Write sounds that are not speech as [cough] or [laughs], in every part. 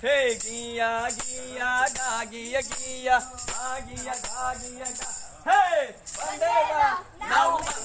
Hey, Gia, Gia, Da, Gia, Gia, Da, Gia, Da, Gia, Da. Hey, Bandera, Nauma.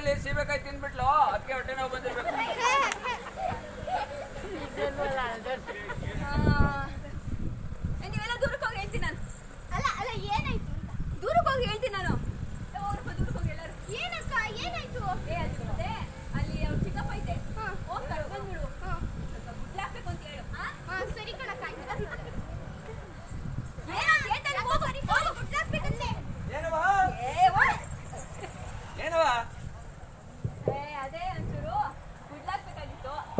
ಹಳ್ಳದಂಡಲ್ಲಿ ಸೀಬೆಕಾಯಿ ತಿನ್ಬಿಟ್ಲು ಅದಕ್ಕೆ ಹೊಟ್ಟೆ ನೋವು ಬಂದಿರ್ಬೇಕು. ನೀವೆಲ್ಲ ದೂರಕ್ಕೆ ಹೋಗಿ ಹೇಳ್ತೀನಿ ನಾನು. ಅಲ್ಲ ಅಲ್ಲ ಏನಾಯ್ತು ಅಂತ? ದೂರಕ್ಕೆ ಹೋಗಿ ಹೇಳ್ತೀನಿ ನಾನು. ದೂರಕ್ಕೆ ಹೋಗಿ ಎಲ್ಲರೂ. ಏನಕ್ಕ ಏನಾಯ್ತು? ಏ ಅಲ್ಲಿ ಗೊತ್ತೇ? ಅಲ್ಲಿ ಅವ್ರ ಚಿಕ್ಕಪ್ಪ ಐತೆ ಹೋಗಿ ಕರ್ಕೊಂಡ್ಬಿಡು ಸ್ವಲ್ಪ ಗುಡ್ಲ ಹಾಕ್ಬೇಕು ಅಂತ ಹೇಳು. ಸರಿ ಕಣಕ್ಕ ಏನವ ಏ ಏನವ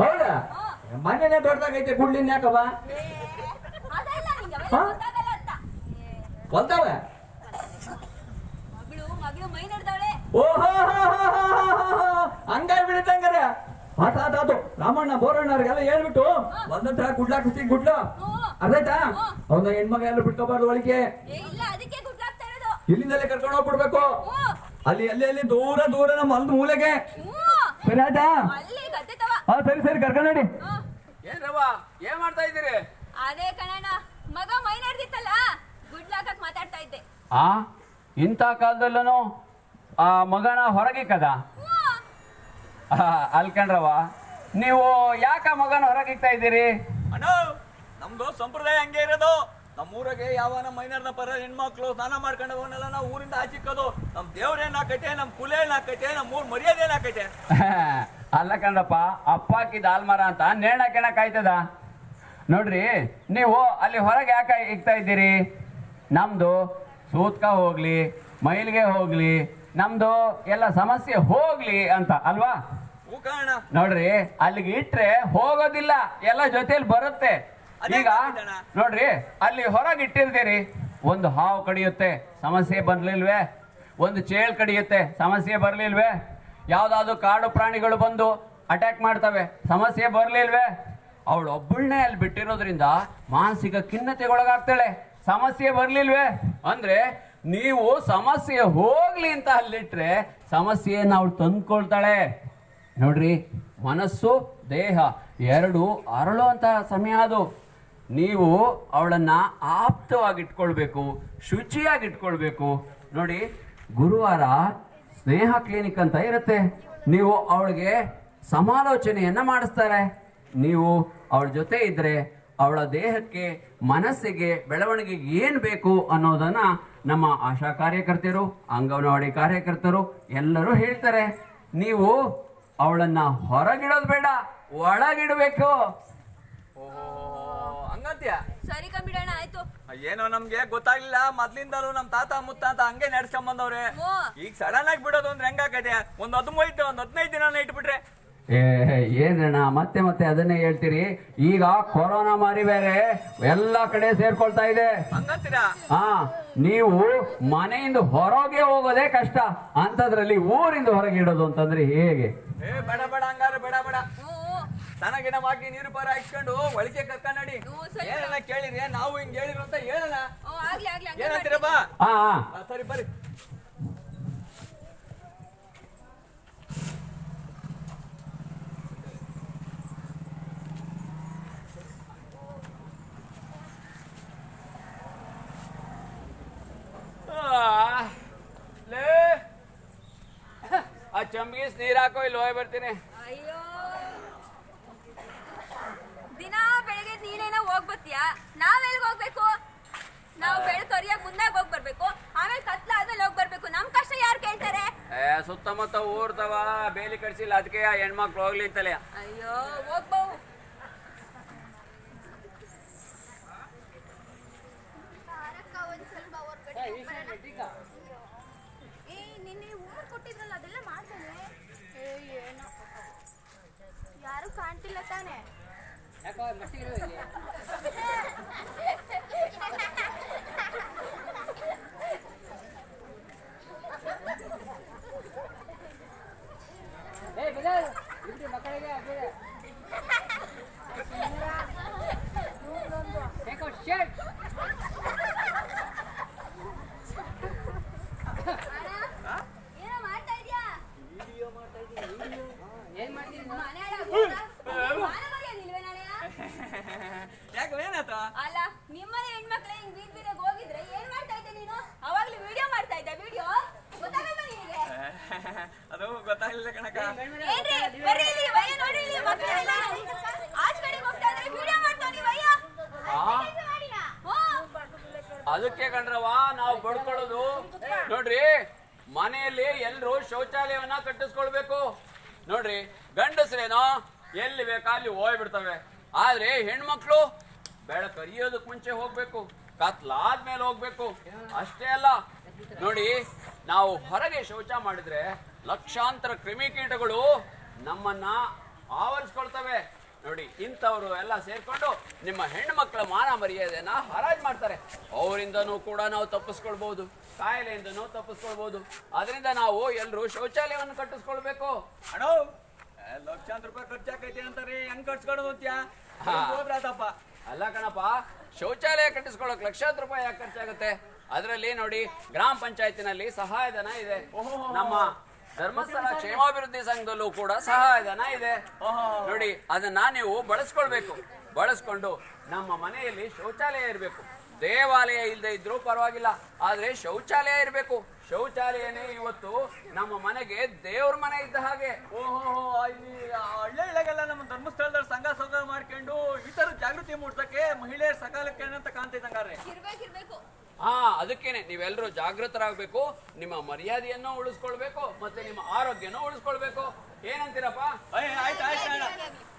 ಹೌದಾ? ಮನೆನೇ ದೊಡ್ಡದಾಗೈತೆ ಗುಡ್ಲಿನ ಯಾಕವ ನಡೆದವಳೆ ಓಹೋ ಹಂಗಾಯ್ ರಾಮಣ್ಣ ಬೋರಣ್ಣವ್ರಿಗೆಲ್ಲ ಹೇಳ್ಬಿಟ್ಟು ಒಂದಂತ ಗುಡ್ಲಾಕಿಸ್ತಿ ಗುಡ್ಲ ಅರ್ಧಾಯ್ತಾ ಅವನ ಹೆಣ್ಮಗ ಎಲ್ಲ ಬಿಟ್ಕೋಬಾರ್ದು ಒಳಗೆ ಇಲ್ಲಿಂದಲೇ ಕರ್ಕೊಂಡು ಹೋಗ್ಬಿಡ್ಬೇಕು. ಅಲ್ಲಿ ಅಲ್ಲಿ ಅಲ್ಲಿ ದೂರ ದೂರ ನಮ್ಮ ಮೂಲೆಗೆ. ಗದ್ದೆತವ. ಹಾ ಸರಿ ಸರಿ ಕರ್ಕೊಂಡು ನಡಿ. ಹ್ಞೂ ಏನ್ರವ ಏನ್ ಮಾಡ್ತಾ ಇದ್ದೀರಿ? ಅದೇ ಕಣಣ್ಣ ಮಗ ಮೈ ನಡೆದಿತ್ತಲ್ಲ ಗುಡ್ಲಾಕಕ್ ಮಾತಾಡ್ತಾ ಇದ್ದೆ. ಆ ಇಂಥ ಕಾಲದಲ್ಲೂ ಆ ಮಗನ ಹೊರಗೆ ಕದ? ಅಲ್ಕಂಡ್ರವ ನೀವು ಯಾಕ ಮಗನ ಹೊರಗಿಕ್ತಾ ಇದ್ದೀರಿ? ಅಣ್ಣ ನಮ್ದು ಸಂಪ್ರದಾಯ ಹಂಗೆ ಇರೋದು. ನಮ್ಮ ಯಾವನ ಯಾವ ನಮ್ಮ ಮೈನರ್ನ ಪರ ಹೆಣ್ಮಕ್ಳು ಸ್ನಾನ ಮಾಡ್ಕೊಂಡು ಅವನ್ನೆಲ್ಲ ನಾವು ಊರಿಂದ ಆಚಿಕ್ಕೋದು ನಮ್ ದೇವ್ರೇನ್ ಹಾಕೈತೆ ನಮ್ ಕುಲ ಏನ್ ಹಾಕೈತೆ ನಮ್ಮ ಊರ್ ಮರ್ಯಾದೆ ಏನ್ ಹಾಕೈತೆ [laughs] ಅಲ್ಲ ಕಣ್ರಪ್ಪ ಅಪ್ಪಾಕಿದ ಆಲ್ಮರ ಅಂತ ನೇಣ ಕೆಣಕ್ ಆಯ್ತದ ನೋಡ್ರಿ ನೀವು ಅಲ್ಲಿ ಹೊರಗೆ ಯಾಕೆ ಇಕ್ತಾ ಇದ್ದೀರಿ? ನಮ್ದು ಸೂತ್ಕ ಹೋಗ್ಲಿ ಮೈಲಿಗೆ ಹೋಗ್ಲಿ ನಮ್ದು ಎಲ್ಲ ಸಮಸ್ಯೆ ಹೋಗ್ಲಿ ಅಂತ ಅಲ್ವಾ? ನೋಡ್ರಿ ಅಲ್ಲಿಗೆ ಇಟ್ರೆ ಹೋಗೋದಿಲ್ಲ ಎಲ್ಲ ಜೊತೆಲಿ ಬರುತ್ತೆ. ಈಗ. ನೋಡ್ರಿ ಅಲ್ಲಿ ಹೊರಗೆ ಇಟ್ಟಿರ್ತೀರಿ. ಒಂದು ಹಾವು ಕಡಿಯುತ್ತೆ ಸಮಸ್ಯೆ ಬರ್ಲಿಲ್ವೇ? ಒಂದು ಚೇಳು ಕಡಿಯುತ್ತೆ ಸಮಸ್ಯೆ ಬರ್ಲಿಲ್ವೇ? ಯಾವ್ದಾದ್ರು ಕಾಡು ಪ್ರಾಣಿಗಳು ಬಂದು ಅಟ್ಯಾಕ್ ಮಾಡ್ತವೆ ಸಮಸ್ಯೆ ಬರ್ಲಿಲ್ವೇ? ಅವಳು ಒಬ್ಬಳನ್ನೇ ಅಲ್ಲಿ ಬಿಟ್ಟಿರೋದ್ರಿಂದ ಮಾನಸಿಕ ಖಿನ್ನತೆಗೊಳಗಾಗ್ತಾಳೆ. ಸಮಸ್ಯೆ ಬರ್ಲಿಲ್ವೇ? ಅಂದ್ರೆ ನೀವು ಸಮಸ್ಯೆ ಹೋಗ್ಲಿ ಅಂತ ಅಲ್ಲಿಟ್ರೆ ಸಮಸ್ಯೆಯನ್ನು ಅವಳು ತಂದ್ಕೊಳ್ತಾಳೆ. ನೋಡ್ರಿ ಮನಸ್ಸು ದೇಹ ಎರಡು ಅರಳುವಂತಹ ಸಮಯ ಅದು. ನೀವು ಅವಳನ್ನು ಆಪ್ತವಾಗಿಟ್ಕೊಳ್ಬೇಕು, ಶುಚಿಯಾಗಿಟ್ಕೊಳ್ಬೇಕು. ನೋಡಿ, ಗುರುವಾರ ಸ್ನೇಹ ಕ್ಲಿನಿಕ್ ಅಂತ ಇರುತ್ತೆ. ನೀವು ಅವಳಿಗೆ ಸಮಾಲೋಚನೆಯನ್ನು ಮಾಡಿಸ್ತಾರೆ. ನೀವು ಅವಳ ಜೊತೆ ಇದ್ದರೆ ಅವಳ ದೇಹಕ್ಕೆ, ಮನಸ್ಸಿಗೆ ಬೆಳವಣಿಗೆಗೆ ಏನು ಬೇಕು ಅನ್ನೋದನ್ನು ನಮ್ಮ ಆಶಾ ಕಾರ್ಯಕರ್ತರು ಅಂಗನವಾಡಿ ಕಾರ್ಯಕರ್ತರು ಎಲ್ಲರೂ ಹೇಳ್ತಾರೆ. ನೀವು ಅವಳನ್ನು ಹೊರಗಿಡೋದು ಬೇಡ, ಒಳಗಿಡಬೇಕು. ಸರಿ ಕಂಬಿಡಣ ಆಯ್ತು. ಏನೋ ನಮ್ಗೆ ಗೊತ್ತಾಗ್ಲಿಲ್ಲ. ಮೊದ್ಲಿಂದಲೂ ನಮ್ ತಾತ ಮುತ್ತಾತ ಹಂಗೆ ನಡ್ಸ್ಕೊಂಡ್ ಬಂದವ್ರೆ ಈಗ ಸಡನ್ ಆಗಿ ಬಿಡೋದು ಅಂದ್ರೆ ಹೆಂಗಾಗದೆ ಒಂದ್ ಹದಿಮೂವತ್ತು ಒಂದ್ ಹದಿನೈದು ದಿನ ಇಟ್ಬಿಟ್ರೆ. ಏ ಏನಣ್ಣ ಮತ್ತೆ ಮತ್ತೆ ಅದನ್ನೇ ಹೇಳ್ತೀರಿ? ಈಗ ಕೊರೋನಾ ಮಾರಿ ಬೇರೆ ಎಲ್ಲಾ ಕಡೆ ಸೇರ್ಕೊಳ್ತಾ ಇದೆ. ಹಾ ನೀವು ಮನೆಯಿಂದ ಹೊರಗೆ ಹೋಗೋದೇ ಕಷ್ಟ. ಅಂತದ್ರಲ್ಲಿ ಊರಿಂದ ಹೊರಗೆ ಇಡೋದು ಅಂತಂದ್ರೆ ಹೇಗೆ? ಏ ಬೇಡ ಬೇಡ ಹಂಗಾರೆ ಬೇಡ ಬೇಡ. ಸ್ನಾನ ಗಿಡ ಹಾಕಿ ನೀರು ಪಾರ ಹಾಕ್ಸ್ಕೊಂಡು ಒಳಗೆ ಕರ್ಕೊಂಡಿ ಏನಲ್ಲ ಕೇಳಿರಿ? ನಾವು ಹಿಂಗ್ ಹೇಳಿರು ಅಂತ ಹೇಳಲ್ಲ ಏನಂತೀರಪ್ಪ ಸರಿ ಬರ್ರಿ. ಆ, ಲೇ. ಆ ಚಂಬಿಗೆ ನೀರ್ ಹಾಕೋ ಇಲ್ಲಿ ಹೋಗಿ ಬರ್ತೀನಿ. ಅಯ್ಯೋ. ದಿನಾ ನೀನೇನೋ ಹೋಗ್ಬತ್ತೀಯಾ? ನಾವ್ ಎಲ್ಗ್ ಹೋಗ್ಬೇಕು? ನಾವು ಬೆಳ್ಕರಿಯಾಗ ಮುಂದಾಗ ಹೋಗ್ ಬರ್ಬೇಕು. ಆಮೇಲೆ ಕತ್ಲಾದ್ಮೇಲೆ ಹೋಗ್ ಬರ್ಬೇಕು. ನಮ್ ಕಷ್ಟ ಯಾರು ಕೇಳ್ತಾರೆ? ಏ ಸುತ್ತಮುತ್ತ ಊರ್ತವ ಬೇಲಿ ಕಟ್ಸಿಲ್ಲ. ಅದಕ್ಕೆ ಆ ಹೆಣ್ಮಕ್ಳು ಹೋಗ್ಲಿ ಅಂತಲೇ. ಅಯ್ಯೋ ಹೋಗ್ಬೋ. ಏ ನಿನ್ನೆ ಉಮ್ಮರ್ ಕೊಟ್ಟಿದ್ರಲ್ಲ ಅದೆಲ್ಲ ಮಾಡ್ತೇನೆ. ಏ ಏನೋ. ಯಾರು ಕಾಣ್ತಿಲ್ಲ ತಾನೆ? ಯಾಕೋ ಮಟ್ಟಿಗಿರೋ ಇಲ್ಲಿ ಏ ಬಿಡ ಮಕ್ಕಳಿಗೆ ಅದಕ್ಕೆ ಕಣ್ರವ ನಾವು ಬಡ್ಕೊಳ್ಳೋದು. ನೋಡ್ರಿ, ಮನೆಯಲ್ಲಿ ಎಲ್ರು ಶೌಚಾಲಯವನ್ನ ಕಟ್ಟಿಸ್ಕೊಳ್ಬೇಕು. ನೋಡ್ರಿ, ಗಂಡಸ್ರೇನೋ, ಎಲ್ಲಿ ಬೇಕಾ ಅಲ್ಲಿ ಹೋಗ್ಬಿಡ್ತವೆ. ಆದ್ರೆ ಹೆಣ್ಮಕ್ಳು ಬೇಡ, ಕರಿಯೋದಕ್ ಮುಂಚೆ ಹೋಗ್ಬೇಕು. ಕತ್ಲಾದ್ಮೇಲೆ ಹೋಗ್ಬೇಕು. ಅಷ್ಟೇ ಅಲ್ಲ. ನೋಡಿ, ನಾವು ಹೊರಗೆ ಶೌಚ ಮಾಡಿದ್ರೆ ಲಕ್ಷಾಂತರ ಕ್ರಿಮಿಕೀಟಗಳು ನಮ್ಮನ್ನ ಆವರಿಸ್ಕೊಳ್ತವೆ. ನೋಡಿ ಇಂಥವರು ಎಲ್ಲ ಸೇರ್ಕೊಂಡು ನಿಮ್ಮ ಹೆಣ್ಮಕ್ಳ ಮಕ್ಕಳ ಮಾನ ಮರ್ಯಾದೆನ ಹರಾಜ್ ಮಾಡ್ತಾರೆ. ಅವರಿಂದನೂ ಕೂಡ ನಾವು ತಪ್ಪಿಸ್ಕೊಳ್ಬಹುದು ಕಾಯಿಲೆಯಿಂದನೂ ತಪ್ಪಿಸ್ಕೊಳ್ಬಹುದು ಅದರಿಂದ ನಾವು ಎಲ್ಲರೂ ಶೌಚಾಲಯವನ್ನು ಕಟ್ಟಿಸ್ಕೊಳ್ಬೇಕು. ಅಣ್ಣ ಲಕ್ಷಾಂತರ ರೂಪಾಯಿ ಖರ್ಚಾಕೈತಿ ಅಂತಾರೆ ಹೆಂಗ್ ಅಂತ್ಯಾ. ಹೋದ್ರಾತಪ್ಪ ಅಲ್ಲ ಕಣಪ್ಪ ಶೌಚಾಲಯ ಕಟ್ಟಿಸ್ಕೊಳ್ಳೋಕೆ ಲಕ್ಷಾಂತರ ರೂಪಾಯಿ ಯಾಕೆ ಖರ್ಚಾಗುತ್ತೆ? ಅದರಲ್ಲಿ ನೋಡಿ ಗ್ರಾಮ ಪಂಚಾಯತಿನಲ್ಲಿ ಸಹಾಯಧನ ಇದೆ. ನಮ್ಮ ಧರ್ಮಸ್ಥಳ ಕ್ಷೇಮಾಭಿವೃದ್ಧಿ ಸಂಘದಲ್ಲೂ ಕೂಡ ಸಹಾಯಧನ ಇದೆ. ನೋಡಿ ಅದನ್ನ ನೀವು ಬಳಸ್ಕೊಳ್ಬೇಕು. ಬಳಸ್ಕೊಂಡು ನಮ್ಮ ಮನೆಯಲ್ಲಿ ಶೌಚಾಲಯ ಇರಬೇಕು. ದೇವಾಲಯ ಇಲ್ಲದೆ ಇದ್ರೂ ಪರವಾಗಿಲ್ಲ ಆದ್ರೆ ಶೌಚಾಲಯ ಇರಬೇಕು. ಶೌಚಾಲಯನೇ ಇವತ್ತು ನಮ್ಮ ಮನೆಗೆ ದೇವ್ರ ಮನೆ ಇದ್ದ ಹಾಗೆ. ಓಹೋ ಇಲ್ಲಿ ಹಳ್ಳಿ ಹಳ್ಳಿಗೆಲ್ಲ ನಮ್ಮ ಧರ್ಮಸ್ಥಳದಲ್ಲಿ ಸಂಘ ಸಂಘ ಮಾಡ್ಕೊಂಡು ಈ ತರ ಜಾಗೃತಿ ಮೂಡ್ಸಕ್ಕೆ ಮಹಿಳೆಯರ ಸಕಾಲಕ್ಕೆ ಅಂತ ಕಾಣ್ತಿದ್ದಂಗಾರೆ ಇರ್ಬೇಕು ಇರ್ಬೇಕು ಹಾ ಅದಕ್ಕೇನೆ ನೀವೆಲ್ಲರೂ ಜಾಗೃತರಾಗಬೇಕು ನಿಮ್ಮ ಮರ್ಯಾದೆಯನ್ನು ಉಳಿಸ್ಕೊಳ್ಬೇಕು ಮತ್ತೆ ನಿಮ್ಮ ಆರೋಗ್ಯನೂ ಉಳಿಸ್ಕೊಳ್ಬೇಕು. ಏನಂತೀರಪ್ಪ? ಆಯ್ತು